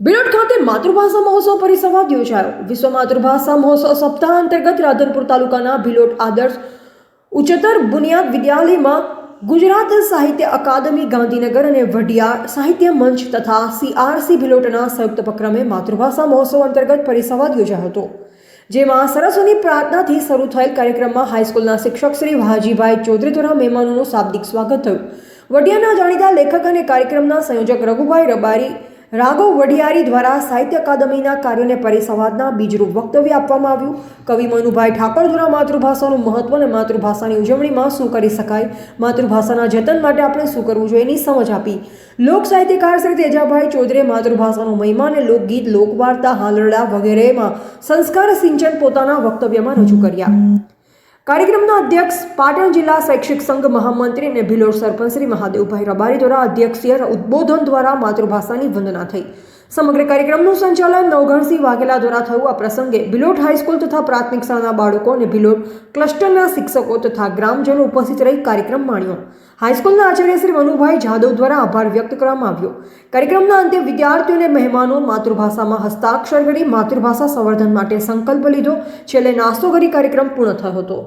બિલોટ ખાતે માતૃભાષા મહોત્સવ પરિસંવાદ યોજાયો. વિશ્વ માતૃભાષા મહોત્સવ સપ્તાહ અંતર્ગત રાધનપુર તાલુકાના બિલોટ આદર્શ ઉચ્ચતર બુનિયાદ વિદ્યાલયમાં ગુજરાત સાહિત્ય અકાદમી, ગાંધીનગર અને વઢિયાર સાહિત્ય મંચ તથા સીઆરસી ભિલોટના સંયુક્ત ઉપક્રમે માતૃભાષા મહોત્સવ અંતર્ગત પરિસંવાદ યોજાયો હતો, જેમાં સરસ્વતી પ્રાર્થનાથી શરૂ થયેલ કાર્યક્રમમાં હાઈસ્કૂલના શિક્ષક શ્રી વાહાજીભાઈ ચૌધરી દ્વારા મહેમાનોનું શાબ્દિક સ્વાગત થયું. વઢિયાના જાણીતા લેખક અને કાર્યક્રમના સંયોજક રઘુભાઈ રબારી રાઘવ વઢિયારી દ્વારા સાહિત્ય અકાદમીના કાર્યોને પરિસંવાદના બીજરૂપ વક્તવ્ય આપવામાં આવ્યું. કવિ મનુભાઈ ઠાકોર દ્વારા માતૃભાષાનું મહત્વ અને માતૃભાષાની ઉજવણીમાં શું કરી શકાય, માતૃભાષાના જતન માટે આપણે શું કરવું જોઈએ એની સમજ આપી. લોક સાહિત્યકાર શ્રી તેજાભાઈ ચૌધરીએ માતૃભાષાનો મહિમા અને લોકગીત, લોકવાર્તા, હાલરડા વગેરેમાં સંસ્કાર સિંચન પોતાના વક્તવ્યમાં રજૂ કર્યા. કાર્યક્રમના અધ્યક્ષ પાટણ જિલ્લા શૈક્ષિક સંઘ મહામંત્રી અને ભિલોર સરપંચ શ્રી મહાદેવભાઈ રબારી દ્વારા અધ્યક્ષીય ઉદ્બોધન દ્વારા માતૃભાષાની વંદના થઈ. સમગ્ર કાર્યક્રમનું સંચાલન નવઘણસિંહ વાઘેલા દ્વારા થયું. આ પ્રસંગે ભિલોટ હાઈસ્કૂલ તથા પ્રાથમિક શાળાના બાળકો અને ભિલોટ ક્લસ્ટરના શિક્ષકો તથા ગ્રામજનો ઉપસ્થિત રહી કાર્યક્રમ માણ્યો. હાઈસ્કૂલના આચાર્ય શ્રી મનુભાઈ જાદવ દ્વારા આભાર વ્યક્ત કરવામાં આવ્યો. કાર્યક્રમના અંતે વિદ્યાર્થીઓને મહેમાનો માતૃભાષામાં હસ્તાક્ષર કરી માતૃભાષા સંવર્ધન માટે સંકલ્પ લીધો. છેલ્લે નાસ્તો કરી કાર્યક્રમ પૂર્ણ થયો હતો.